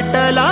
Vitthala